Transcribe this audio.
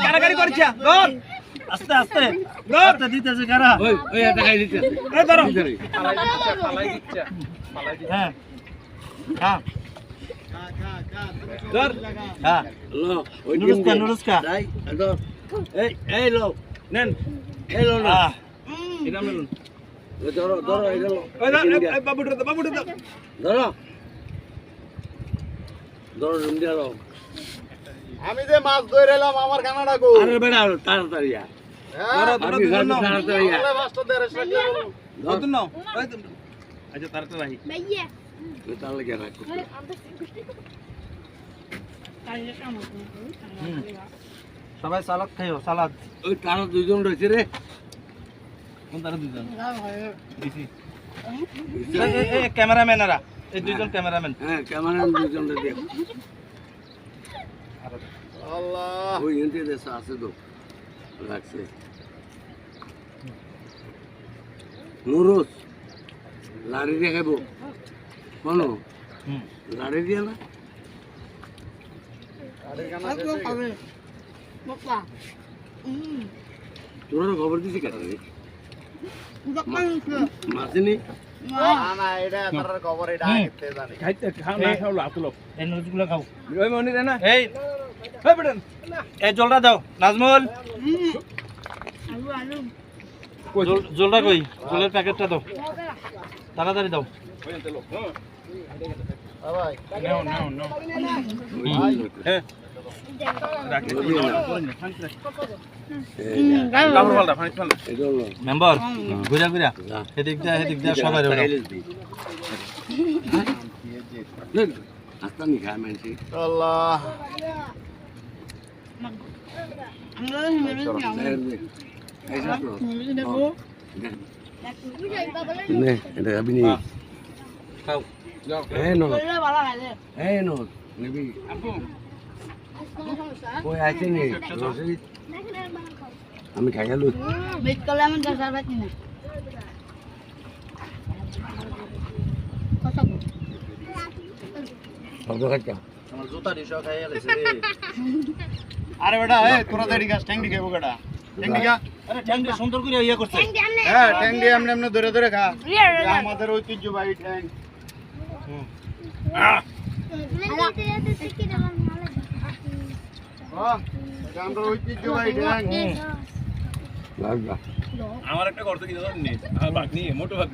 কারাকারি করছে ধর আস্তে আস্তে ধর দিতেছে কারা ওই ওই একটা খাই এই ধরো। ভিতরে। হ্যাঁ। হ্যাঁ ধর। হ্যাঁ। লো ওই নুরুস্কা, নুরুস্কা। তাই ধর। এই এই লো নেন। এই লো না এটা মেলুন। ধরো ধরো এটা লো। বাবুটা দাও, বাবুটা দাও। ধরো। ধরো রুম দিয়ে আমি যে মাছ ধরে এলাম আমার কানাডা গো আরে বেড়া তাড়াতাড়ি ওই তো- আচ্ছা তাড়াতাড়ি ওই তার লাগে রাখো। সবাই সালাদ খাইও সালাদ। ওই তারা দুজন রয়েছে রে। কোন তারা দুজন দিছি। এই- ক্যামেরাম্যানেরা এই দুইজন ক্যামেরাম্যান। হ্যাঁ ক্যামেরা দুজন দিয়ে আল্লাহ। ওই এনতে দেশে আছে তো। রাখছে। নুরুস লাড়ি দিয়ে খাইব। কোন? হুম। লাড়ি দিয়ে না? তোর খবর দিছি কেন রে মাসিনি না না এটা তার খবর এটা হুম। আগে জানি খাইতে খাও না খাও লাতুলো এই নুডলসগুলো খাও ওই মনি রে না এই এই বেটান এই জলটা দাও নাজমুল জল- জলটা কই জলের প্যাকেটটা দাও তাড়াতাড়ি দাও ভাই নাও নাও নাও হ্যাঁ মেম্বার ঘুরা ঘুরা। না। এদিক দিয়া এদিক দিয়া সবাই আল্লাহ। নে এটা খাবি নি খাও। এই নো এই নো নিবি। কই আছে নি রসিদ আমি খাই গেল বেট করলে আমি দশ হাজার পাচ্ছি না কত শব্দ খাচ্ছা আমার জুতা দিছো খাই আলাইছে রে আরে বেটা এই তোরা দেড়ি গাছ ট্যাংডি খাব কেটা ট্যাংডি খা আরে ঠ্যাং দিয়ে সুন্দর করে ইয়া করছে হ্যাঁ ট্যাংডি এমনি এমনি ধরে ধরে খা এটা আমাদের ঐতিহ্যবাহী ট্যাং হ্যাঁ, এটা আমরা লাগবা। আমার একটা করতে কি জানেন নেই বাঘ নিয়ে মোটো বাঘ